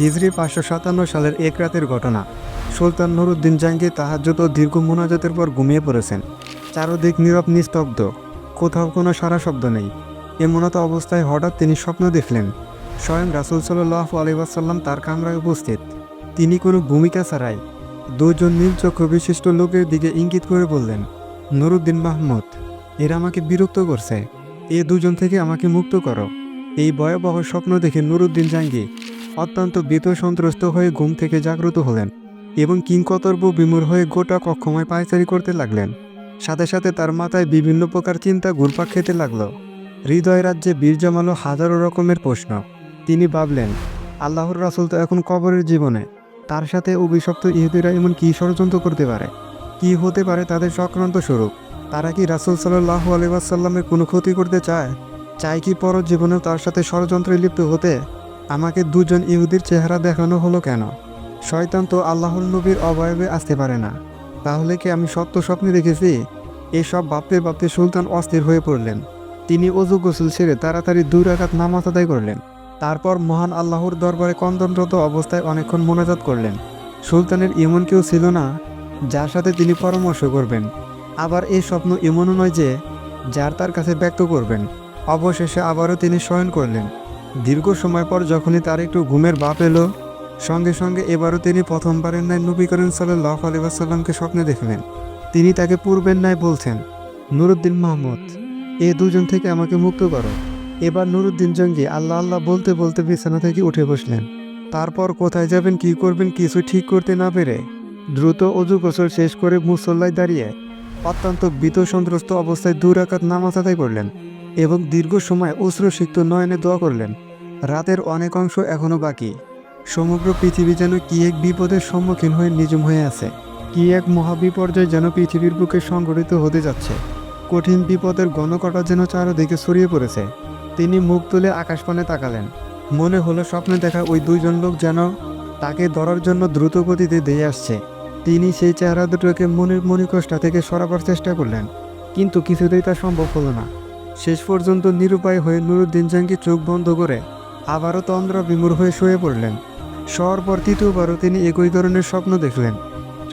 হিজরি পাঁচশো সাতান্ন সালের এক রাতের ঘটনা। সুলতান নুরুদ্দিন জাহাঙ্গীর তাহাজ্জুদ ও দীর্ঘ মোনাজাতের পর ঘুমিয়ে পড়েছেন। চারদিক নীরব, নিস্তব্ধ। কোথাও কোনো সারা শব্দ নেই। এমনত অবস্থায় হঠাৎ তিনি স্বপ্ন দেখলেন। স্বয়ং রাসুল সাল্লাহ আলিবাসাল্লাম তার কামরায় উপস্থিত। তিনি কোনো ভূমিকা ছাড়াই দুজন নীলচক্র বিশিষ্ট লোকের দিকে ইঙ্গিত করে বললেন, নুরুদ্দিন মাহমুদ, এরা আমাকে বিরক্ত করছে। এ দুজন থেকে আমাকে মুক্ত করো। এই ভয়াবহ স্বপ্ন দেখে নুরুদ্দিন জাঙ্গি অত্যন্ত ভীত সন্ত্রস্ত হয়ে ঘুম থেকে জাগ্রত হলেন এবং কিংকতর্ব বিমূর হয়ে গোটা কক্ষময় পায়চারি করতে লাগলেন। সাথে সাথে তার মাথায় বিভিন্ন প্রকার চিন্তা ঘুরপাক খেতে লাগল। হৃদয় রাজ্যে বীর জমালো হাজারো রকমের প্রশ্ন। তিনি ভাবলেন, আল্লাহর রাসুল তো এখন কবরের জীবনে। তার সাথে অভিশপ্ত ইহুদিরা এমন কী ষড়যন্ত্র করতে পারে? কি হতে পারে তাদের চক্রান্ত স্বরূপ? তারা কি রাসুল সাল্লাহ আলিবাসাল্লামের কোনো ক্ষতি করতে চায়? চাই কি পর জীবনেও তার সাথে ষড়যন্ত্রে লিপ্ত হতে? আমাকে দুজন ইহুদির চেহারা দেখানো হলো কেন? শয়তান তো আল্লাহর নবীর অবয়বে আসতে পারে না। তাহলে কি আমি সত্য স্বপ্নে দেখেছি? এসব ভাবতে ভাবতে সুলতান অস্থির হয়ে পড়লেন। তিনি অজু গোসল ছেড়ে তাড়াতাড়ি দুই রাকাত নামাজ আদায় করলেন। তারপর মহান আল্লাহর দরবারে কন্দনরত অবস্থায় অনেকক্ষণ মোনাজাত করলেন। সুলতানের এমন কেউ ছিল না, যার সাথে তিনি পরামর্শ করবেন। আবার এই স্বপ্ন এমনও নয় যে, যার তার কাছে ব্যক্ত করবেন। অবশেষে আবারও তিনি শয়ন করলেন। দীর্ঘ সময় পর যখনই তার একটু ঘুমের বাপ এলো, সঙ্গে সঙ্গে এবারও তিনি প্রথমবারের ন্যায় নবী করিম সাল্লাহ আলিবাসাল্লামকে স্বপ্নে দেখলেন। তিনি তাকে পূর্বের ন্যায় বলছেন, নুরুদ্দিন মাহমুদ, এ দুজন থেকে আমাকে মুক্ত করো। এবার নুরুদ্দিন জঙ্গি আল্লাহ আল্লাহ বলতে বলতে বিছানা থেকে উঠে বসলেন। তারপর কোথায় যাবেন, কি করবেন, কিছু ঠিক করতে না পেরে দ্রুত অজু গোসল শেষ করে মুসল্লায় দাঁড়িয়ে অত্যন্ত ভীত সন্ত্রস্ত অবস্থায় দুরাকাত নামাজ আদায় করলেন। এবং দীর্ঘ সময় অশ্রুসিক্ত নয়নে দোয়া করলেন। রাতের অনেক অংশ এখনও বাকি। সমগ্র পৃথিবী যেন কি এক বিপদের সম্মুখীন হয়ে নিজম হয়ে আছে, কি এক মহাবিপর্যয় যেন পৃথিবীর বুকে সংঘটিত হতে যাচ্ছে। কঠিন বিপদের গণকটা যেন চারদিকে ছড়িয়ে পড়েছে। তিনি মুখ তুলে আকাশপানে তাকালেন। মনে হলো স্বপ্নে দেখা ওই দুইজন লোক যেন তাকে ধরার জন্য দ্রুত গতিতে দিয়ে আসছে। তিনি সেই চেহারা দুটোকে মনের মণিকষ্টা থেকে সরাবার চেষ্টা করলেন, কিন্তু কিছুতেই তা সম্ভব হলো না। শেষ পর্যন্ত নিরুপায় হয়ে নুরুদ্দিন জাঙ্গি চোখ বন্ধ করে আবারও তন্দ্রা বিমূর হয়ে শুয়ে পড়লেন। শহর পর তৃতীয়বারও তিনি একই ধরনের স্বপ্ন দেখলেন।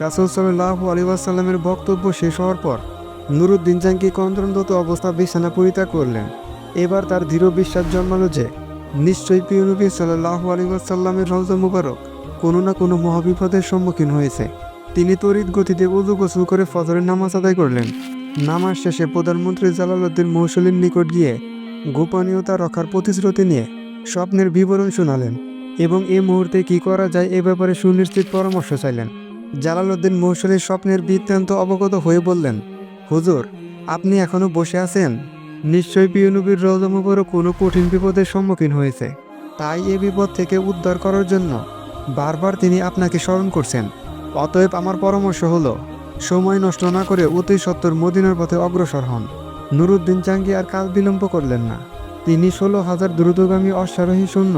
রাসুল সাল্লাহ আলিবাসাল্লামের বক্তব্য শেষ হওয়ার পর নুরুদ্দিন জাঙ্গি কন্দ্রনত অবস্থা বিছানা পরিত্যাগ করলেন। এবার তার দৃঢ় বিশ্বাস জন্মালো যে, নিশ্চয়ই প্রিয় নবী সাল্লাহ আলিবাসাল্লামের রওজ মুবারক কোনো না কোনো মহাবিপদের সম্মুখীন হয়েছে। তিনি তড়িৎ গতিতে উদু গোসল করে ফজরের নামাজ আদায় করলেন। নামাজ শেষে প্রধানমন্ত্রী জালালউদ্দিন মৌসুলির নিকট গিয়ে গোপনীয়তা রক্ষার প্রতিশ্রুতি নিয়ে স্বপ্নের বিবরণ শোনালেন এবং এ মুহূর্তে কি করা যায় এ ব্যাপারে সুনিশ্চিত পরামর্শ চাইলেন। জালালউদ্দিন মৌসুলির স্বপ্নের বৃত্তান্ত অবগত হয়ে বললেন, হুজুর, আপনি এখনও বসে আছেন? নিশ্চয়ই পিয়নবীর রজমবর কোনো কঠিন বিপদের সম্মুখীন হয়েছে। তাই এ বিপদ থেকে উদ্ধার করার জন্য বারবার তিনি আপনাকে স্মরণ করছেন। অতএব আমার পরামর্শ হলো, সময় নষ্ট না করে অতি সত্তর মদিনার পথে অগ্রসর হন। নুরুদ্দিন জাঙ্গি আর কাল বিলম্ব করলেন না। তিনি ষোলো হাজার দ্রুতগামী অশ্বারোহী সৈন্য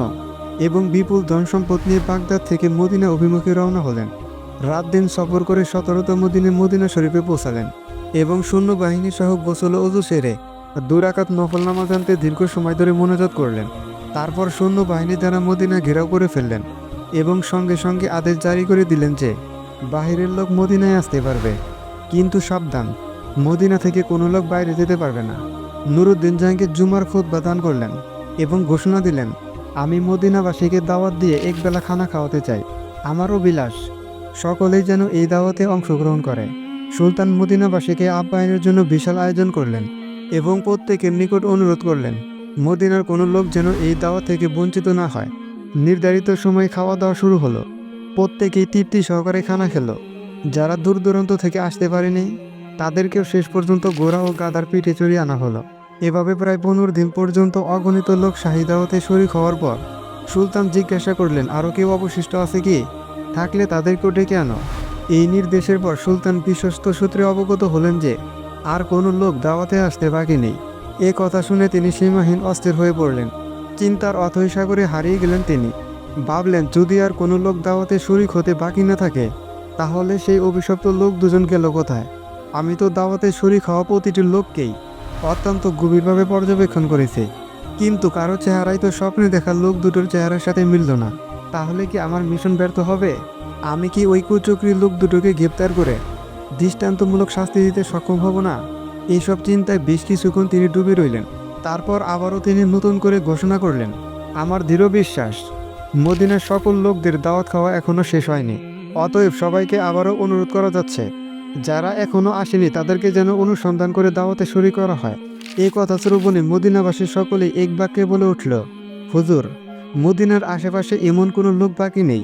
এবং বিপুল ধন সম্পদ নিয়ে বাগদাদ থেকে মদিনা অভিমুখে রওনা হলেন। রাত দিন সফর করে সতেরোতম দিনে মদিনা শরীফে পৌঁছালেন এবং সৈন্য বাহিনী সহ গোসল অজু সেরে দুরাকাত নফল নামাজ আনতে দীর্ঘ সময় ধরে মনোজাত করলেন। তারপর সৈন্য বাহিনী দ্বারা মদিনা ঘেরাও করে ফেললেন এবং সঙ্গে সঙ্গে আদেশ জারি করে দিলেন যে বাহিরের লোক মদিনায় আসতে পারবে। কিন্তু সাবধান, মদিনা থেকে কোনো লোক বাইরে যেতে পারবে না। নুরুদ্দিন জাহাঙ্গীর জুমার খোদবা দান করলেন এবং ঘোষণা দিলেন, আমি মদিনাবাসীকে দাওয়াত দিয়ে একবেলা খানা খাওয়াতে চাই। আমারও বিলাস সকলেই যেন এই দাওয়াতে অংশগ্রহণ করে। সুলতান মদিনাবাসীকে আপ্যায়নের জন্য বিশাল আয়োজন করলেন এবং প্রত্যেকের নিকট অনুরোধ করলেন, মদিনার কোনো লোক যেন এই দাওয়া থেকে বঞ্চিত না হয়। নির্ধারিত সময় খাওয়া দাওয়া শুরু হলো। প্রত্যেকেই তৃপ্তি সহকারে খানা খেল। যারা দূর দূরান্ত থেকে আসতে পারেনি, তাদেরকেও শেষ পর্যন্ত গোড়া ও গাদার পিঠে চড়িয়ে আনা হলো। এভাবে প্রায় পনেরো দিন পর্যন্ত অগণিত লোক শাহিদাওয়াতে শরিক হওয়ার পর সুলতান জিজ্ঞাসা করলেন আরও কেউ অবশিষ্ট আছে কি? থাকলে তাদেরকেও ডেকে আনো। এই নির্দেশের পর সুলতান বিশ্বস্ত সূত্রে অবগত হলেন যে, আর কোনো লোক দাওয়াতে আসতে বাকি নেই। এ কথা শুনে তিনি সীমাহীন অস্থির হয়ে পড়লেন। চিন্তার অথৈ সাগরে হারিয়ে গেলেন তিনি। ভাবলেন, যদি আর কোনো লোক দাওয়াতে শরিক হতে বাকি না থাকে, তাহলে সেই অভিশপ্ত লোক দুজন গেল কোথায়? আমি তো দাওয়াতে শরিক হওয়া প্রতিটি লোককেই অত্যন্ত গভীরভাবে পর্যবেক্ষণ করেছি। কিন্তু কারও চেহারাই তো স্বপ্নে দেখা লোক দুটোর চেহারার সাথে মিলল না। তাহলে কি আমার মিশন ব্যর্থ হবে? আমি কি ওই কুচক্রী লোক দুটোকে গ্রেপ্তার করে দৃষ্টান্তমূলক শাস্তি দিতে সক্ষম হব না? এইসব চিন্তায় বেশ কিছুক্ষণ তিনি ডুবে রইলেন। তারপর আবারও তিনি নতুন করে ঘোষণা করলেন, আমার দৃঢ় বিশ্বাস মদিনার সকল লোকদের দাওয়াত খাওয়া এখনও শেষ হয়নি। অতএব সবাইকে আবারও অনুরোধ করা যাচ্ছে, যারা এখনও আসেনি তাদেরকে যেন অনুসন্ধান করে দাওয়াতে শরীক করা হয়। এই কথা শ্রবণে মদিনাবাসী সকলেই এক বাক্যে বলে উঠল, হুজুর, মদিনার আশেপাশে এমন কোনো লোক বাকি নেই,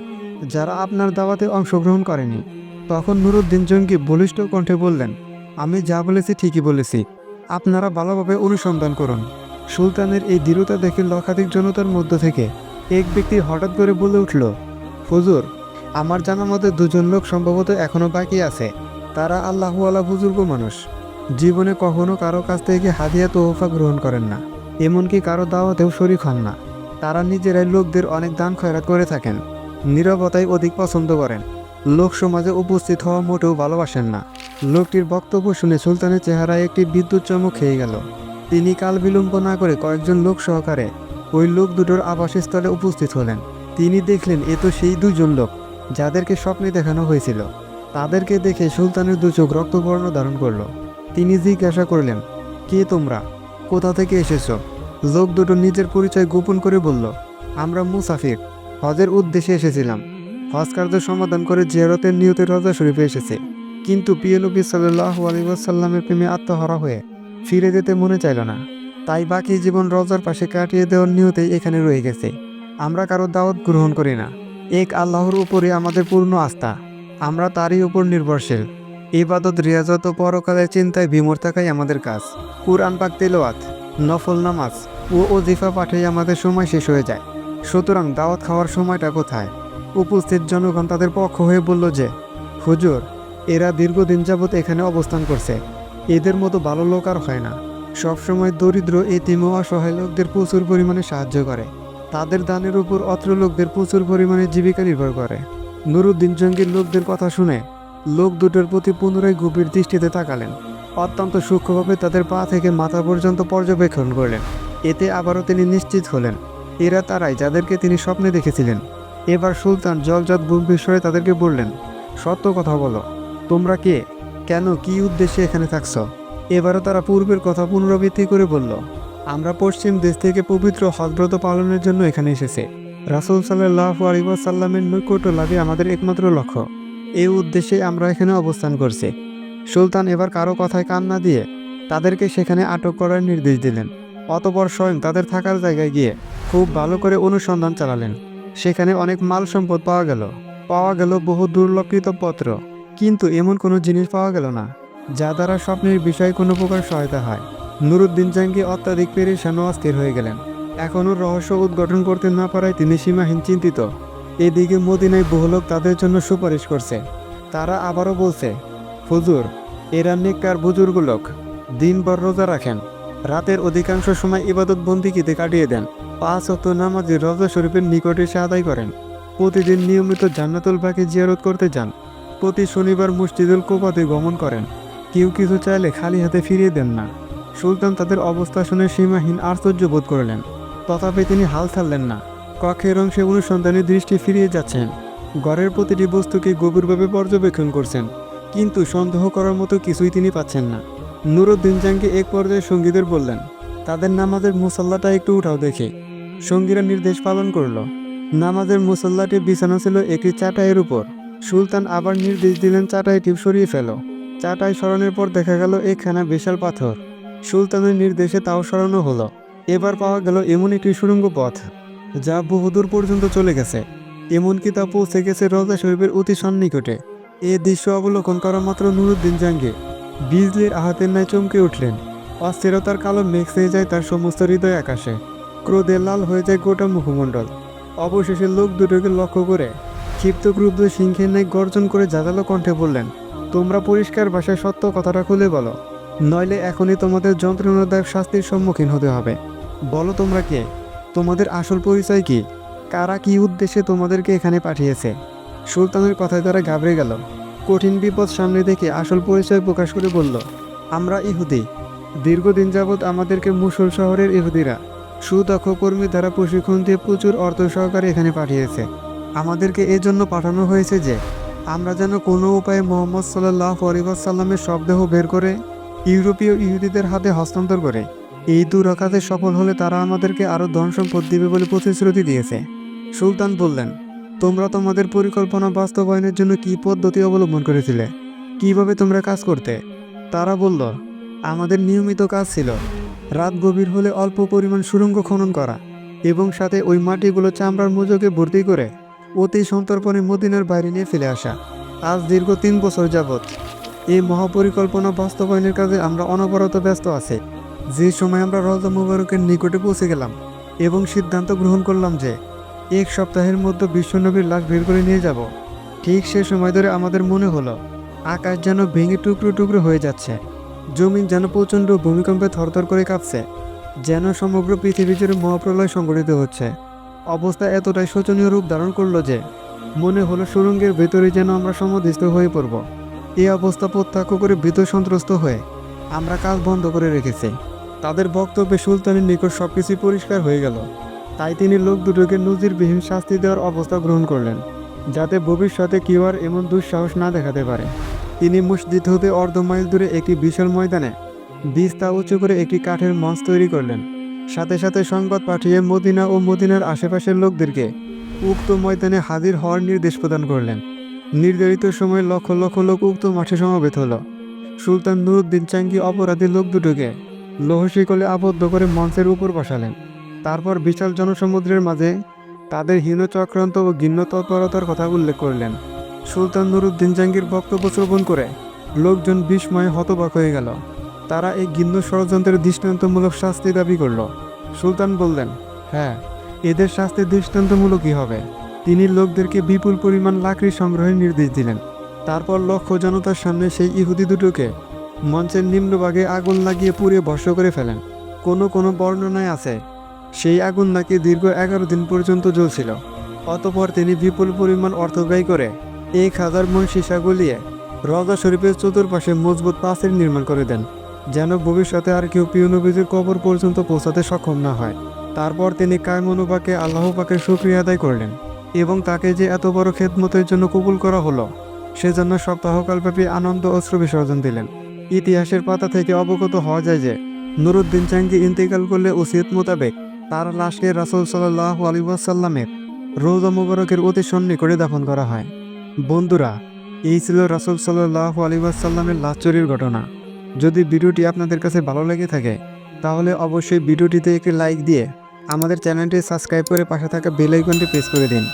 যারা আপনার দাওয়াতে অংশগ্রহণ করেনি। তখন নুরুদ্দিন জঙ্গি বলিষ্ঠ কণ্ঠে বললেন, আমি যা বলেছি ঠিকই বলেছি, আপনারা ভালোভাবে অনুসন্ধান করুন। সুলতানের এই দৃঢ়তা দেখে লক্ষাধিক জনতার মধ্য থেকে এক ব্যক্তি হঠাৎ করে বলে উঠল, হুজুর, আমার জানা মতে দুজন লোক সম্ভবত এখনও বাকি আছে। তারা আল্লাহ আল্লাহওয়ালা বুজুর্গ মানুষ। জীবনে কখনো কারও কাছ থেকে হাদিয়া তোহফা গ্রহণ করেন না। এমনকি কারও দাওয়াতেও শরিক হন না। তারা নিজেরাই লোকদের অনেক দান খয়রাত করে থাকেন। নীরবতাই অধিক পছন্দ করেন। লোক সমাজে উপস্থিত হওয়া মোটেও ভালোবাসেন না। লোকটির বক্তব্য শুনে সুলতানের চেহারায় একটি বিদ্যুৎ চমক খেয়ে গেল। তিনি কাল বিলম্ব না করে কয়েকজন লোক সহকারে ওই লোক দুটোর আবাসস্থলে উপস্থিত হলেন। তিনি দেখলেন এ তো সেই দুজন লোক, যাদেরকে স্বপ্নে দেখানো হয়েছিল। তাদেরকে দেখে সুলতানের দু চোখ রক্তবর্ণ ধারণ করল। তিনি জিজ্ঞাসা করলেন, কে তোমরা? কোথা থেকে এসেছ? লোক দুটো নিজের পরিচয় গোপন করে বলল, আমরা মুসাফির, হজের উদ্দেশ্যে এসেছিলাম। হজ কার্য সমাধান করে জিয়ারতের নিয়তে রজা শরীফে এসেছে। কিন্তু পিএলবি সাল্লাহ আলিবাসাল্লামের প্রেমে আত্মহারা হয়ে ফিরে যেতে মনে চাইল না। তাই বাকি জীবন রজার পাশে কাটিয়ে দেওয়ার নিয়তেই এখানে রয়ে গেছে। আমরা কারও দাওয়াত গ্রহণ করি না। এক আল্লাহর উপরে আমাদের পূর্ণ আস্থা। আমরা তারই উপর নির্ভরশীল। ইবাদত, রিয়াজত পরকালের চিন্তায় বিমূর থাকাই আমাদের কাজ। কুরআন পাক তেলোয়াত নফল নামাজ ও ওজিফা পাঠেই আমাদের সময় শেষ হয়ে যায়। সুতরাং দাওয়াত খাওয়ার সময়টা কোথায়? উপস্থিত জনগণ তাদের পক্ষ হয়ে বলল যে, হুজুর, এরা দীর্ঘদিন যাবৎ এখানে অবস্থান করছে। এদের মতো ভালো লোক আর হয় না। সবসময় দরিদ্র, এতিম ও অসহায় লোকদের প্রচুর পরিমাণে সাহায্য করে। তাদের দানের উপর অত্র লোকদের প্রচুর পরিমাণে জীবিকা নির্ভর করে। নুরুদ্দিন জঙ্গির লোকদের কথা শুনে লোক দুটোর প্রতি পুনরায় গভীর দৃষ্টিতে তাকালেন। অত্যন্ত সূক্ষ্মভাবে তাদের পা থেকে মাথা পর্যন্ত পর্যবেক্ষণ করলেন। এতে আবারও তিনি নিশ্চিত হলেন, এরা তারাই যাদেরকে তিনি স্বপ্নে দেখেছিলেন। এবার সুলতান জলজাত স্বরে তাদেরকে বললেন, সত্য কথা বলো, তোমরা কে? কেন, কি উদ্দেশ্যে এখানে থাকছ? এবারও তারা পূর্বের কথা পুনরাবৃত্তি করে বলল, আমরা পশ্চিম দেশ থেকে পবিত্র হজব্রত পালনের জন্য এখানে এসেছি। রাসুল সাল্লাহ আলিবাসাল্লামের নৈকট্য লাভে আমাদের একমাত্র লক্ষ্য। এই উদ্দেশ্যে আমরা এখানে অবস্থান করছি। সুলতান এবার কারও কথায় কান না দিয়ে তাদেরকে সেখানে আটক করার নির্দেশ দিলেন। অতপর স্বয়ং তাদের থাকার জায়গায় গিয়ে খুব ভালো করে অনুসন্ধান চালালেন। সেখানে অনেক মাল সম্পদ পাওয়া গেল। পাওয়া গেল বহু দুর্লক্ষিত পত্র। কিন্তু এমন কোনো জিনিস পাওয়া গেল না। যা দ্বারা স্বপ্নের বিষয়ে কোনো প্রকার সহায়তা হয়। নুরুদ্দিন জাঙ্গি অত্যাধিক পেরেশান ও অস্থির হয়ে গেলেন। এখনও রহস্য উদ্ঘাটন করতে না পারায় তিনি সীমাহীন চিন্তিত। এদিকে মদিনায় বহু লোক তাদের জন্য সুপারিশ করছে। তারা আবারও বলছে, হুজুর, এরা নেককার বুজুর্গ লোক। দিনভর রোজা রাখেন। রাতের অধিকাংশ সময় ইবাদত বন্দিকিতে কাটিয়ে দেন। পাঁচ অত নামাজে রজা শরীফের নিকটে এসে আদায় করেন। প্রতিদিন নিয়মিত জান্নাতুল বাকি জিয়ারত করতে যান। প্রতি শনিবার মসজিদুল কোপাতে গমন করেন। কেউ কিছু চাইলে খালি হাতে ফিরিয়ে দেন না। সুলতান তাদের অবস্থা শুনে সীমাহীন আশ্চর্য বোধ করলেন। তথাপি তিনি হাল ছাড়লেন না। কক্ষের অংশে অনুসন্ধানী দৃষ্টি ফিরিয়ে যাচ্ছেন। ঘরের প্রতিটি বস্তুকে গভীরভাবে পর্যবেক্ষণ করছেন। কিন্তু সন্দেহ করার মতো কিছুই তিনি পাচ্ছেন না। নুরুদ্দিন জাঙ্গি এক পর্যায়ে সঙ্গীদের বললেন, তাদের নামাজের মুসল্লাটা একটু উঠাও দেখে। সঙ্গীরা নির্দেশ পালন করল। নামাজের মুসল্লাটি বিছানো ছিল একটি চাটাইয়ের উপর। সুলতান আবার নির্দেশ দিলেন চাটাইটি সরিয়ে ফেলো। চাটাই সরানোর পর দেখা গেল একখানা বিশাল পাথর। সুলতানের নির্দেশে তাও সরানো হলো। এবার পাওয়া গেল এমন একটি সুড়ঙ্গ পথ, যা বহুদূর পর্যন্ত চলে গেছে। এমনকি তা পৌঁছে গেছে রজা শরীফের অতি সন্নিকটে। এ দৃশ্য অবলোকন করা মাত্র নুরুদ্দিন জাঙ্গে বিজলির আহাতের ন্যায় চমকে উঠলেন। অস্থিরতার কালো মেঘ চেয়ে যায় তার সমস্ত হৃদয় আকাশে। ক্রোধে লাল হয়ে যায় গোটা মুখমণ্ডল। অবশেষে লোক দুটোকে লক্ষ্য করে ক্ষিপ্ত ক্রুব্ধ সিংহের ন্যায় গর্জন করে জাদালো কণ্ঠে বললেন তোমরা পরিষ্কার ভাষায় সত্য কথাটা খুলে বলো। নইলে এখনই তোমাদের যন্ত্রণাদায়ক শাস্তির সম্মুখীন হতে হবে। বলো তোমরা কে? তোমাদের আসল পরিচয় কি? কারা কি উদ্দেশ্যে তোমাদেরকে এখানে পাঠিয়েছে? সুলতানের কথায় তারা ঘাবড়ে গেল। কঠিন বিপদ সামনে দেখে আসল পরিচয় প্রকাশ করে বলল, আমরা ইহুদি। দীর্ঘদিন যাবৎ আমাদেরকে মুসল শহরের ইহুদিরা, সুদক্ষ কর্মী দ্বারা প্রশিক্ষণ দিয়ে প্রচুর অর্থ সহকারে এখানে পাঠিয়েছে। আমাদেরকে এজন্য পাঠানো হয়েছে যে আমরা যেন কোনো উপায়ে মোহাম্মদ সাল্লাহ আলিবাসাল্লামের শবদেহ বের করে ইউরোপীয় ইহুদিদের হাতে হস্তান্তর করে। এই দুরাকাতে সফল হলে তারা আমাদেরকে আরও ধন সম্পদ দিবে বলে প্রতিশ্রুতি দিয়েছে। সুলতান বললেন, তোমরা তোমাদের পরিকল্পনা বাস্তবায়নের জন্য কী পদ্ধতি অবলম্বন করেছিলে? কীভাবে তোমরা কাজ করতে? তারা বলল, আমাদের নিয়মিত কাজ ছিল, রাত গভীর হলে অল্প পরিমাণ সুড়ঙ্গ খনন করা এবং সাথে ওই মাটিগুলো চামড়ার মুজোকে ভর্তি করে অতি সন্তর্পণে মদিনার বাইরে নিয়ে ফেলে আসা। আজ দীর্ঘ তিন বছর যাবৎ এই মহাপরিকল্পনা বাস্তবায়নের কাজে আমরা অনবরত ব্যস্ত আছি। যে সময় আমরা রজা মুবারকের নিকটে পৌঁছে গেলাম এবং সিদ্ধান্ত গ্রহণ করলাম যে এক সপ্তাহের মধ্যে বিশ্বনবীর লাশ বের করে নিয়ে যাব। ঠিক সে সময় ধরে আমাদের মনে হলো, আকাশ যেন ভেঙে টুকরো টুকরো হয়ে যাচ্ছে, জমিন যেন প্রচণ্ড ভূমিকম্পে থরথর করে কাঁপছে, যেন সমগ্র পৃথিবী জুড়ে মহাপ্রলয় সংঘটিত হচ্ছে। অবস্থা এতটাই শোচনীয় রূপ ধারণ করল যে, মনে হলো সুরঙ্গের ভেতরে যেন আমরা সমাধিস্থ হয়ে পড়ব। এই অবস্থা প্রত্যক্ষ করে ভীত সন্ত্রস্ত হয়ে আমরা কাজ বন্ধ করে রেখেছি। তাদের বক্তব্যে সুলতানের নিকট সবকিছু পরিষ্কার হয়ে গেল। তাই তিনি লোক দুটোকে নজিরবিহীন শাস্তি দেওয়ার অবস্থা গ্রহণ করলেন, যাতে ভবিষ্যতে কেউ আর এমন দুঃসাহস না দেখাতে পারে। তিনি মসজিদ হতে অর্ধ মাইল দূরে একটি বিশাল ময়দানে বিস্তা উঁচু করে একটি কাঠের মঞ্চ তৈরি করলেন। সাথে সাথে সংবাদ পাঠিয়ে মদিনা ও মদিনার আশেপাশের লোকদেরকে উক্ত ময়দানে হাজির হওয়ার নির্দেশ প্রদান করলেন। নির্ধারিত সময়ে লক্ষ লক্ষ লোক উক্ত মাঠে সমবেত হলো। সুলতান নুরুদ্দিন চাঙ্গি অপরাধী লোক দুটোকে লোহশিকলে আবদ্ধ করে মঞ্চের উপর বসালেন। তারপর বিশাল জনসমুদ্রের মাঝে তাদের হীন চক্রান্ত ও ঘিন্ন তৎপরতার কথা উল্লেখ করলেন। সুলতান নুরুদ্দিন জাঙ্গির বক্তব্য শ্রবণ করে লোকজন বিস্ময়ে হতবাক হয়ে গেল। তারা এই গিন্ন ষড়যন্ত্রের দৃষ্টান্তমূলক শাস্তি দাবি করল। সুলতান বললেন হ্যাঁ এদের শাস্তি দৃষ্টান্তমূলকই হবে। তিনি লোকদেরকে বিপুল পরিমাণ লাকড়ি সংগ্রহের নির্দেশ দিলেন। তারপর লক্ষ জনতার সামনে সেই ইহুদি দুটোকে মঞ্চের নিম্নভাগে আগুন লাগিয়ে পুড়িয়ে ভস্য করে ফেলেন। কোনো কোনো বর্ণনায় আছে, সেই আগুন নাকি দীর্ঘ এগারো দিন পর্যন্ত জ্বলছিল। অতপর তিনি বিপুল পরিমাণ অর্থ ব্যয় করে এক হাজার মন সীসা গলিয়ে রজা শরীফের চতুর্পাশে মজবুত পাঁচের নির্মাণ করে দেন। যেন ভবিষ্যতে আর কেউ প্রিয় নবীজির কবর পর্যন্ত পৌঁছাতে সক্ষম না হয়। তারপর তিনি কায়মনুবাকে আল্লাহ পাকের সুক্রিয়া আদায় করলেন এবং তাকে যে এত বড় খেদমতের জন্য কবুল করা হলো, সেজন্য সপ্তাহকালব্যাপী আনন্দ অশ্রু বিসর্জন দিলেন। ইতিহাসের পাতা থেকে অবগত হওয়া যায় যে, নুরুদ্দিন চাঙ্গি ইন্তেকাল করলে ওসিয়ত মোতাবেক তার লাশকে রাসুল সাল্লাহ আলী ওয়াসাল্লামের রোজা মুবারকের অতি সন্নিকটে দাফন করা হয়। বন্ধুরা, এই ছিল রাসুল সাল্লাহ আলী ওয়াসাল্লামের লাশ চুরির ঘটনা। যদি ভিডিওটি আপনাদের কাছে ভালো লেগে থাকে, তাহলে অবশ্যই ভিডিওটিতে একটি লাইক দিয়ে আমাদের চ্যানেলটি সাবস্ক্রাইব করে পাশে থাকা বেল আইকনটি প্রেস করে দিন।